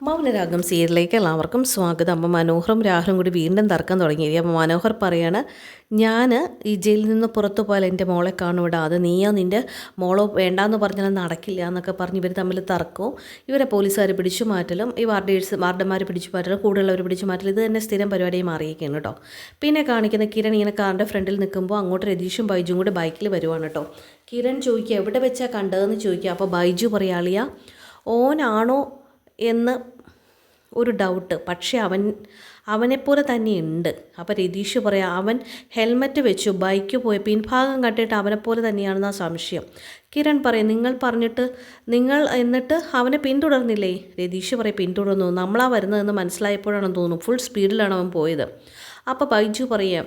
മൗനരാഗം സീരിയലിലേക്ക് എല്ലാവർക്കും സ്വാഗതം. അമ്മ മനോഹറും രാഹുലും കൂടി വീണ്ടും തർക്കം തുടങ്ങി അമ്മ മനോഹർ പറയാണ് ഞാൻ ഈ ജയിലിൽ നിന്ന് പുറത്തു പോയാൽ എന്റെ മോളെ കാണുവിടാ അത് നീയോ നിന്റെ മോളോ വേണ്ടാന്ന് പറഞ്ഞാൽ നടക്കില്ല എന്നൊക്കെ പറഞ്ഞ് ഇവർ തമ്മിൽ തർക്കവും ഇവരെ പോലീസുകാർ പിടിച്ചു മാറ്റലും ഈ വാർഡേഴ്സ് വാർഡന്മാർ പിടിച്ചു മാറ്റലും കൂടുതലുള്ളവർ പിടിച്ചു മാറ്റലും ഇത് തന്നെ സ്ഥിരം പരിപാടിയായി മാറിയിരിക്കുകയാണ് കേട്ടോ. പിന്നെ കാണിക്കുന്ന കിരൺ ഇങ്ങനെ കാറിന്റെ ഫ്രണ്ടിൽ നിൽക്കുമ്പോൾ അങ്ങോട്ട് രതീഷും ബൈജും കൂടി ബൈക്കിൽ വരുവാണ് കേട്ടോ. കിരൺ ചോദിക്കുക എവിടെ വെച്ചാൽ കണ്ടതെന്ന് ചോദിക്കുക. അപ്പോൾ ബൈജു പറയാളിയ ഓനാണോ എന്ന് ഒരു ഡൗട്ട് പക്ഷേ അവൻ അവനെപ്പോലെ തന്നെയുണ്ട്. അപ്പോൾ രതീഷ് പറയാം അവൻ ഹെൽമറ്റ് വെച്ചു ബൈക്ക് പോയി പിൻഭാഗം കണ്ടിട്ട് അവനെപ്പോലെ ആ സംശയം. കിരൺ പറയും നിങ്ങൾ പറഞ്ഞിട്ട് നിങ്ങൾ എന്നിട്ട് അവനെ പിന്തുടർന്നില്ലേ? രതീഷ് പറയും പിന്തുടർന്നു. നമ്മളാ വരുന്നതെന്ന് മനസ്സിലായപ്പോഴാണ് തോന്നുന്നു. ഫുൾ സ്പീഡിലാണ് അവൻ പോയത്. അപ്പോൾ ബൈജു പറയാം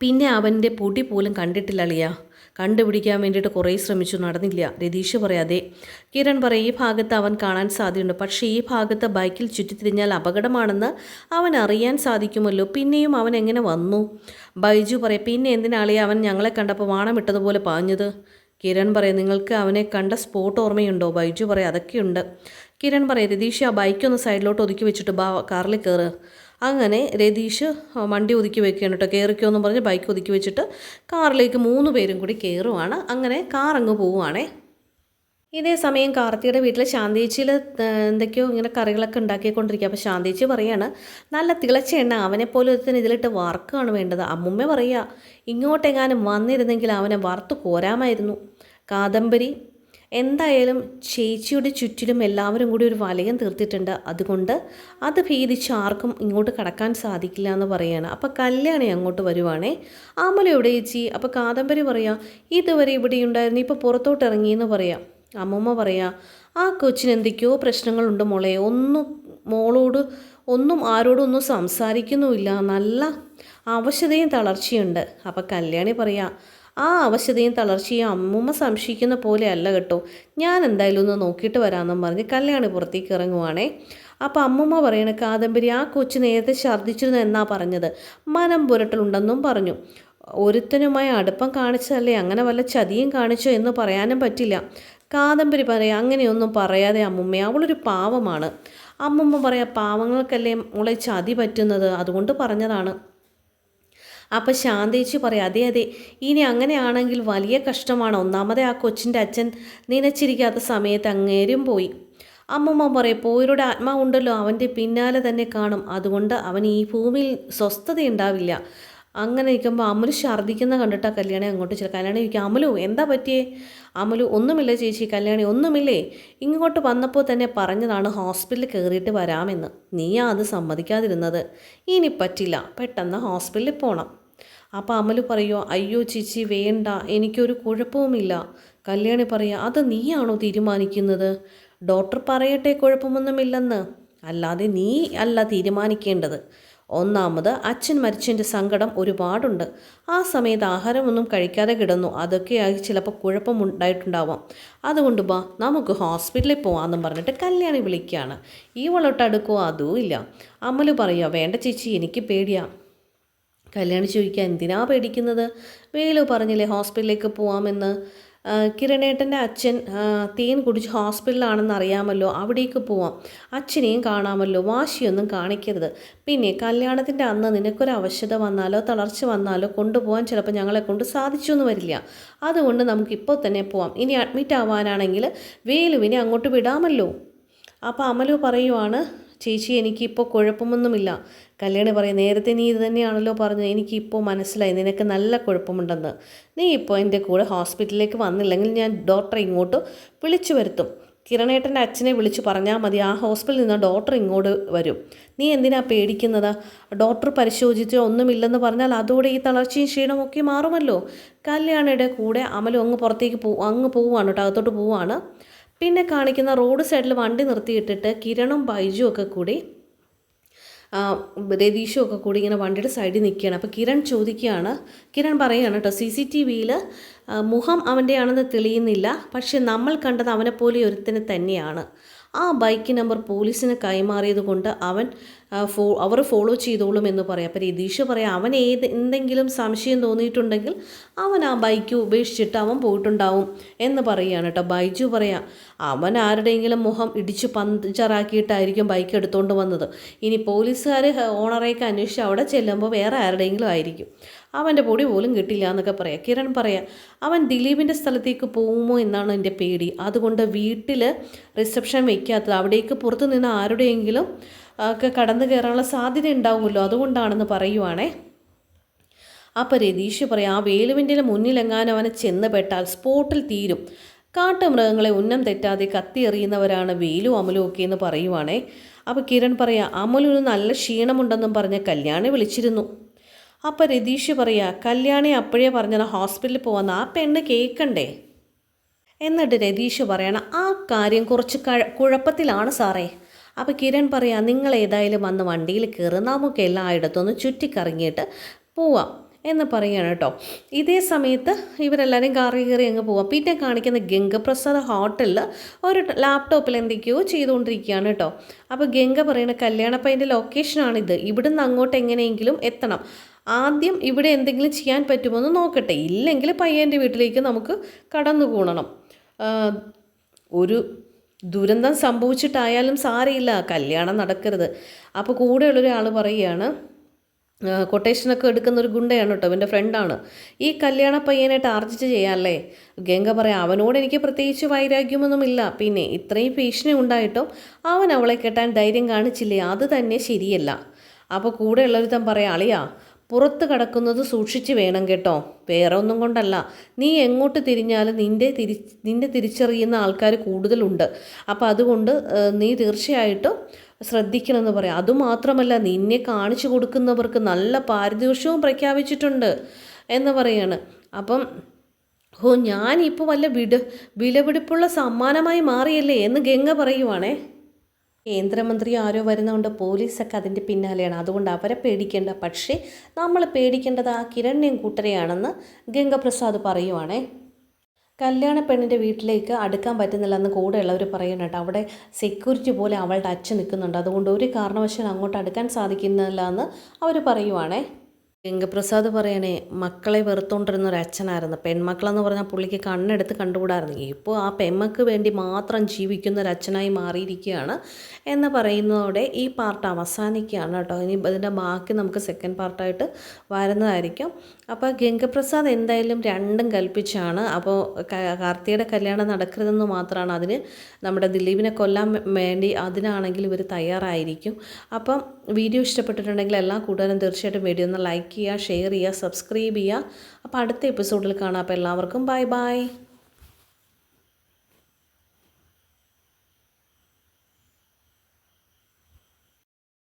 പിന്നെ അവന്റെ പൊടി പോലും കണ്ടിട്ടില്ല അളിയ കണ്ടുപിടിക്കാൻ വേണ്ടിയിട്ട് കുറേ ശ്രമിച്ചു നടന്നില്ല. രതീഷ് പറയാതെ കിരൺ പറയും ഈ ഭാഗത്ത് അവൻ കാണാൻ സാധ്യതയുണ്ട്. പക്ഷേ ഈ ഭാഗത്ത് ബൈക്കിൽ ചുറ്റിത്തിരിഞ്ഞാൽ അപകടമാണെന്ന് അവൻ അറിയാൻ സാധിക്കുമല്ലോ. പിന്നെയും അവൻ എങ്ങനെ വന്നു? ബൈജു പറയും പിന്നെ എന്തിനാളെ അവൻ ഞങ്ങളെ കണ്ടപ്പോൾ വാണമിട്ടതുപോലെ പാഞ്ഞത്? കിരൺ പറയും നിങ്ങൾക്ക് അവനെ കണ്ട സ്പോട്ട് ഓർമ്മയുണ്ടോ? ബൈജു പറയും അതൊക്കെയുണ്ട്. കിരൺ പറയും രതീഷ് ആ ബൈക്ക് ഒന്ന് സൈഡിലോട്ട് ഒതുക്കി വെച്ചിട്ട് ബാ കാറിൽ കയറ് അങ്ങനെ രതീഷ് വണ്ടി ഒതുക്കി വെക്കുകയാണ് കേട്ടോ. കയറിക്കോ എന്ന് പറഞ്ഞ് ബൈക്ക് ഒതുക്കി വെച്ചിട്ട് കാറിലേക്ക് മൂന്ന് പേരും കൂടി കയറുവാണ് അങ്ങനെ കാർ അങ്ങ് പോവുകയാണേ ഇതേ സമയം കാർത്തിയുടെ വീട്ടിൽ ശാന്തിച്ചിയിൽ എന്തൊക്കെയോ ഇങ്ങനെ കറികളൊക്കെ ഉണ്ടാക്കിക്കൊണ്ടിരിക്കുക അപ്പോൾ ശാന്തിച്ചി പറയാണ് നല്ല തിളച്ച എണ്ണ അവനെപ്പോലെ ഒരുത്തിന് ഇതിലിട്ട് വറുക്കുകയാണ് വേണ്ടത്. അമ്മുമ്മ പറയുക ഇങ്ങോട്ടെങ്ങാനും വന്നിരുന്നെങ്കിൽ അവനെ വറുത്ത് കോരാമായിരുന്നു. കാദംബരി. എന്തായാലും ചേച്ചിയുടെ ചുറ്റിലും എല്ലാവരും കൂടി ഒരു വലയം തീർത്തിട്ടുണ്ട്. അതുകൊണ്ട് അത് ഭേദിച്ച് ആർക്കും ഇങ്ങോട്ട് കടക്കാൻ സാധിക്കില്ല എന്ന് പറയാണ്. അപ്പോൾ കല്യാണി അങ്ങോട്ട് വരുവാണേ. അമല എവിടെ ചേച്ചി? അപ്പോൾ കാദംബരി പറയാം ഇതുവരെ ഇവിടെ ഉണ്ടായിരുന്നു. ഇപ്പോൾ പുറത്തോട്ട് ഇറങ്ങിയെന്ന് പറയാം. അമ്മമ്മ പറയാം ആ കൊച്ചിന് എന്തൊക്കെയോ പ്രശ്നങ്ങളുണ്ട് മോളെ. ഒന്നും മോളോട് ഒന്നും ആരോടും ഒന്നും സംസാരിക്കുന്നുമില്ല. നല്ല അവശതയും തളർച്ചയുണ്ട്. അപ്പം കല്യാണി പറയാ ആ അവശതയും തളർച്ചയും അമ്മൂമ്മ സംശയിക്കുന്ന പോലെ അല്ല കേട്ടോ. ഞാൻ എന്തായാലും ഒന്ന് നോക്കിയിട്ട് വരാമെന്നും പറഞ്ഞ് കല്യാണി പുറത്തേക്ക് ഇറങ്ങുവാണേ. അപ്പോൾ അമ്മൂമ്മ പറയണ കാദംബരി ആ കൊച്ചു നേരത്തെ ഛർദ്ദിച്ചിരുന്നു എന്നാ പറഞ്ഞത്. മനം പുരട്ടലുണ്ടെന്നും പറഞ്ഞു. ഒരുത്തനുമായി അടുപ്പം കാണിച്ചതല്ലേ അങ്ങനെ വല്ല ചതിയും കാണിച്ചോ എന്ന് പറയാനും പറ്റില്ല. കാദംബരി പറയാം അങ്ങനെയൊന്നും പറയാതെ അമ്മുമ്മ അവളൊരു പാവമാണ്. അമ്മുമ്മ പറയാം പാവങ്ങൾക്കല്ലേ മോളെ ചതി പറ്റുന്നത്? അതുകൊണ്ട് പറഞ്ഞതാണ്. അപ്പം ശാന്തേച്ചി പറയാം അതെ അതെ ഇനി അങ്ങനെയാണെങ്കിൽ വലിയ കഷ്ടമാണ്. ഒന്നാമതെ ആ കൊച്ചിന്റെ അച്ഛൻ നനച്ചിരിക്കാത്ത സമയത്ത് അങ്ങേരും പോയി. അമ്മമ്മ പറയും പോയരുടെ ആത്മാവുണ്ടല്ലോ അവന്റെ പിന്നാലെ തന്നെ കാണും. അതുകൊണ്ട് അവൻ ഈ ഭൂമിയിൽ സ്വസ്ഥതയുണ്ടാവില്ല. അങ്ങനെ നിൽക്കുമ്പോൾ അമലു ഛർദ്ദിക്കുന്ന കണ്ടിട്ടാ കല്യാണി അങ്ങോട്ട് ചില കല്യാണി ചോദിക്കും അമലു എന്താ പറ്റിയേ? അമലു ഒന്നുമില്ല ചേച്ചി കല്യാണി ഒന്നുമില്ലേ? ഇങ്ങോട്ട് വന്നപ്പോൾ തന്നെ പറഞ്ഞതാണ് ഹോസ്പിറ്റലിൽ കയറിയിട്ട് വരാമെന്ന്. നീയാ അത് സമ്മതിക്കാതിരുന്നത്. ഇനി പറ്റില്ല പെട്ടെന്ന് ഹോസ്പിറ്റലിൽ പോകണം അപ്പോൾ അമലു പറയുമോ അയ്യോ ചേച്ചി വേണ്ട എനിക്കൊരു കുഴപ്പവുമില്ല. കല്യാണി പറയുക അത് നീയാണോ തീരുമാനിക്കുന്നത്? ഡോക്ടർ പറയട്ടെ കുഴപ്പമൊന്നുമില്ലെന്ന്. അല്ലാതെ നീ അല്ല തീരുമാനിക്കേണ്ടത്. ഒന്നാമത് അച്ഛൻ മരിച്ചതിന്റെ സങ്കടം ഒരുപാടുണ്ട്. ആ സമയത്ത് ആഹാരമൊന്നും കഴിക്കാതെ കിടന്നു. അതൊക്കെയായി ചിലപ്പോൾ കുഴപ്പമുണ്ടായിട്ടുണ്ടാവാം. അതുകൊണ്ട് ബാ നമുക്ക് ഹോസ്പിറ്റലിൽ പോകാമെന്നും പറഞ്ഞിട്ട് കല്യാണി വിളിക്കുകയാണ്. ഈ വളട്ടടുക്കോ അതും ഇല്ല. അമ്മൽ പറയുക വേണ്ട ചേച്ചി എനിക്ക് പേടിയാ. കല്യാണി ചോദിക്കുക എന്തിനാ പേടിക്കുന്നത്? വേലു പറഞ്ഞില്ലേ ഹോസ്പിറ്റലിലേക്ക് പോവാമെന്ന്. കിരണേട്ടന്റെ അച്ഛൻ തീൻ കുടിച്ച് ഹോസ്പിറ്റലാണെന്ന് അറിയാമല്ലോ അവിടേക്ക് പോവാം. അച്ഛനെയും കാണാമല്ലോ വാശിയൊന്നും കാണിക്കരുത്. പിന്നെ കല്യാണത്തിന്റെ അന്ന് നിനക്കൊരു അവശത വന്നാലോ തളർച്ച വന്നാലോ കൊണ്ടുപോകാൻ ചിലപ്പോൾ ഞങ്ങളെ കൊണ്ട് സാധിച്ചൊന്നും വരില്ല. അതുകൊണ്ട് നമുക്ക് ഇപ്പോൾ തന്നെ പോവാം. ഇനി അഡ്മിറ്റ് ആവാനാണെങ്കിൽ വേലുവിനെ അങ്ങോട്ട് വിടാമല്ലോ. അപ്പോൾ അമലു പറയുവാണ് ചേച്ചി എനിക്കിപ്പോൾ കുഴപ്പമൊന്നുമില്ല. കല്യാണി പറയും നേരത്തെ നീ ഇത് തന്നെയാണല്ലോ പറഞ്ഞത്. എനിക്കിപ്പോൾ മനസ്സിലായി നിനക്ക് നല്ല കുഴപ്പമുണ്ടെന്ന്. നീ ഇപ്പോൾ എന്റെ കൂടെ ഹോസ്പിറ്റലിലേക്ക് വന്നില്ലെങ്കിൽ ഞാൻ ഡോക്ടറെ ഇങ്ങോട്ട് വിളിച്ചു വരുത്തും. കിരണേട്ടന്റെ അച്ഛനെ വിളിച്ച് പറഞ്ഞാൽ മതി. ആ ഹോസ്പിറ്റലിൽ നിന്ന് ഡോക്ടർ ഇങ്ങോട്ട് വരും. നീ എന്തിനാ പേടിക്കുന്നത്? ഡോക്ടർ പരിശോധിച്ച് ഒന്നുമില്ലെന്ന് പറഞ്ഞാൽ അതോടെ ഈ തളർച്ചയും ക്ഷീണവും ഒക്കെ മാറുമല്ലോ. കല്യാണിയുടെ കൂടെ അമലും അങ്ങ് പുറത്തേക്ക് പോ അങ്ങ് പോവുകയാണ് കേട്ടോ അകത്തോട്ട് പോവുകയാണ്. പിന്നെ കാണിക്കുന്ന റോഡ് സൈഡിൽ വണ്ടി നിർത്തിയിട്ടിട്ട് കിരണും ബൈജും ഒക്കെ കൂടി രതീഷും ഒക്കെ കൂടി ഇങ്ങനെ വണ്ടിയുടെ സൈഡിൽ നിൽക്കുകയാണ്. അപ്പോൾ കിരൺ ചോദിക്കുകയാണ് കിരൺ പറയുകയാണ് കേട്ടോ സി സി ടി വിയിൽ മുഖം അവന്റെയാണെന്ന് തെളിയുന്നില്ല പക്ഷെ നമ്മൾ കണ്ടത് അവനെപ്പോലെ ഒരുത്തിന് തന്നെയാണ്. ആ ബൈക്ക് നമ്പർ പോലീസിന് കൈമാറിയത് കൊണ്ട് അവൻ ഫോ അവർ ഫോളോ ചെയ്തോളും എന്ന് പറയാം. അപ്പോൾ രതീഷ് പറയാം അവൻ ഏത് എന്തെങ്കിലും സംശയം തോന്നിയിട്ടുണ്ടെങ്കിൽ അവൻ ആ ബൈക്ക് ഉപേക്ഷിച്ചിട്ട് അവൻ പോയിട്ടുണ്ടാവും എന്ന് പറയുകയാണ് കേട്ടോ ബൈജു പറയാം അവൻ ആരുടെയെങ്കിലും മുഖം ഇടിച്ച് പഞ്ചറാക്കിയിട്ടായിരിക്കും ബൈക്ക് എടുത്തുകൊണ്ട് വന്നത്. ഇനി പോലീസുകാർ ഓണറേക്ക് അന്വേഷിച്ച് അവിടെ ചെല്ലുമ്പോൾ വേറെ ആരുടെയെങ്കിലും ആയിരിക്കും. അവന്റെ പൊടി പോലും കിട്ടില്ല എന്നൊക്കെ പറയാം. കിരൺ പറയാം അവൻ ദിലീപിന്റെ സ്ഥലത്തേക്ക് പോകുമോ എന്നാണ് എന്റെ പേടി. അതുകൊണ്ട് വീട്ടിൽ റിസപ്ഷൻ വയ്ക്കാത്തത് അവിടേക്ക് പുറത്ത് നിന്ന് ആരുടെയെങ്കിലും ഒക്കെ കടന്നു കയറാനുള്ള സാധ്യത ഉണ്ടാവുമല്ലോ. അതുകൊണ്ടാണെന്ന് പറയുവാണേ. അപ്പോൾ രതീഷ് പറയാം ആ വേലുവിന്റെ മുന്നിലെങ്ങാനും അവനെ ചെന്ന് പെട്ടാൽ സ്പോട്ടിൽ തീരും. കാട്ടുമൃഗങ്ങളെ ഉന്നം തെറ്റാതെ കത്തി എറിയുന്നവരാണ് വേലു അമലും ഒക്കെ എന്ന് പറയുവാണേ. അപ്പോൾ കിരൺ പറയാം ഒരു നല്ല ക്ഷീണമുണ്ടെന്നും പറഞ്ഞ് കല്യാണി വിളിച്ചിരുന്നു. അപ്പോൾ രതീഷ് പറയാ കല്യാണി അപ്പോഴേ പറഞ്ഞത് ഹോസ്പിറ്റലിൽ പോകുന്ന ആ പെണ്ണ് കേൾക്കണ്ടേ എന്നിട്ട് രതീഷ് പറയണം ആ കാര്യം കുറച്ച് കുഴപ്പത്തിലാണ് സാറേ. അപ്പോൾ കിരൺ പറയാം നിങ്ങൾ ഏതായാലും വന്ന് വണ്ടിയിൽ കയറി നമുക്ക് എല്ലായിടത്തുനിന്ന് ചുറ്റിക്കറങ്ങിയിട്ട് പോവാം. എന്ന് പറയുകയാണ് കേട്ടോ. ഇതേ സമയത്ത് ഇവരെല്ലാവരും കാറി കയറി അങ്ങ് പോവാം. പിന്നെ കാണിക്കുന്ന ഗംഗപ്രസാദ് ഹോട്ടലിൽ ഒരു ലാപ്ടോപ്പിൽ എന്തൊക്കെയോ ചെയ്തുകൊണ്ടിരിക്കുകയാണ് കേട്ടോ. അപ്പോൾ ഗംഗ പറയുന്ന കല്യാണപ്പയ്യന്റെ ലൊക്കേഷനാണിത് ഇവിടുന്ന് അങ്ങോട്ട് എങ്ങനെയെങ്കിലും എത്തണം. ആദ്യം ഇവിടെ എന്തെങ്കിലും ചെയ്യാൻ പറ്റുമോ എന്ന് നോക്കട്ടെ. ഇല്ലെങ്കിൽ പയ്യന്റെ വീട്ടിലേക്ക് നമുക്ക് കടന്നു പോകണം. ഒരു ദുരന്തം സംഭവിച്ചിട്ടായാലും സാരയില്ല കല്യാണം നടക്കരുത്. അപ്പോൾ കൂടെയുള്ളൊരാൾ പറയുകയാണ് ആ, കൊട്ടേഷനൊക്കെ എടുക്കുന്ന ഒരു ഗുണ്ടയാണ് കേട്ടോ എന്റെ ഫ്രണ്ടാണ് ഈ കല്യാണ പയ്യനെ ടാർജറ്റ് ചെയ്യാമല്ലേ ഗംഗ പറയാം അവനോട് എനിക്ക് പ്രത്യേകിച്ച് വൈരാഗ്യമൊന്നുമില്ല. പിന്നെ ഇത്രയും ഭീഷണി ഉണ്ടായിട്ടും അവൻ അവളെ കെട്ടാൻ ധൈര്യം കാണിച്ചില്ലേ? അത് തന്നെ ശരിയല്ല. അപ്പോൾ കൂടെ ഉള്ളൊരുത്തൻ പറയാം അളിയാ പുറത്ത് കിടക്കുന്നത് സൂക്ഷിച്ച് വേണം കേട്ടോ. വേറെ ഒന്നും കൊണ്ടല്ല. നീ എങ്ങോട്ട് തിരിഞ്ഞാലും നിന്റെ തിരി നിന്നെ തിരിച്ചറിയുന്ന ആൾക്കാർ കൂടുതലുണ്ട്. അപ്പോൾ അതുകൊണ്ട് നീ തീർച്ചയായിട്ടും ശ്രദ്ധിക്കണമെന്ന് പറയാം. അതുമാത്രമല്ല നിന്നെ കാണിച്ചു കൊടുക്കുന്നവർക്ക് നല്ല പാരിതോഷികവും പ്രഖ്യാപിച്ചിട്ടുണ്ട് എന്ന് പറയാണ്. അപ്പം ഓ ഞാനിപ്പോൾ വല്ല വിട വിലപിടിപ്പുള്ള സമ്മാനമായി മാറിയല്ലേ എന്ന് ഗംഗ പറയുവാണേ. കേന്ദ്രമന്ത്രി ആരോ വരുന്നതുകൊണ്ട് പോലീസൊക്കെ അതിന്റെ പിന്നാലെയാണ്. അതുകൊണ്ട് അവരെ പേടിക്കേണ്ട. പക്ഷേ നമ്മൾ പേടിക്കേണ്ടത് ആ കിരണ്യം കൂട്ടരെയാണെന്ന് ഗംഗപ്രസാദ് പറയുവാണേ. കല്യാണ പെണ്ണിന്റെ വീട്ടിലേക്ക് അടുക്കാൻ പറ്റുന്നില്ലെന്ന് കൂടെയുള്ളവർ പറയുന്നുണ്ട് അവിടെ സെക്യൂരിറ്റി പോലെ അവളുടെ അച്ഛൻ നിൽക്കുന്നുണ്ട്. അതുകൊണ്ട് ഒരു കാരണവശാലും അങ്ങോട്ട് അടുക്കാൻ സാധിക്കുന്നില്ല എന്ന് അവർ പറയുവാണേ. ഗംഗപ്രസാദ് പറയണേ മക്കളെ വെറുത്തോണ്ടിരുന്ന ഒരു അച്ഛനായിരുന്നു. പെൺമക്കളെന്ന് പറഞ്ഞാൽ പുള്ളിക്ക് കണ്ണെടുത്ത് കണ്ടുകൂടായിരുന്നു. ഇപ്പോൾ ആ പെമ്മക്ക് വേണ്ടി മാത്രം ജീവിക്കുന്ന ഒരു അച്ഛനായി മാറിയിരിക്കുകയാണ് എന്ന് പറയുന്നതോടെ ഈ പാർട്ട് അവസാനിക്കുകയാണ് കേട്ടോ. ഇനി ഇതിന്റെ ബാക്കി നമുക്ക് സെക്കൻഡ് പാർട്ടായിട്ട് വരുന്നതായിരിക്കും. അപ്പോൾ ഗംഗപ്രസാദ് എന്തായാലും രണ്ടും കൽപ്പിച്ചാണ്. അപ്പോൾ കാർത്തിയുടെ കല്യാണം നടക്കരുതെന്ന് മാത്രമാണ് അതിന് നമ്മുടെ ദിലീപിനെ കൊല്ലാൻ വേണ്ടി അതിനാണെങ്കിൽ ഇവർ തയ്യാറായിരിക്കും. അപ്പം വീഡിയോ ഇഷ്ടപ്പെട്ടിട്ടുണ്ടെങ്കിൽ എല്ലാ കൂട്ടുകാരും തീർച്ചയായിട്ടും വീഡിയോ ഒന്ന് ലൈക്ക് ചെയ്യുക ഷെയർ ചെയ്യുക സബ്സ്ക്രൈബ് ചെയ്യുക. അപ്പോൾ അടുത്ത എപ്പിസോഡിൽ കാണാം. അപ്പോൾ എല്ലാവർക്കും ബൈ ബൈ.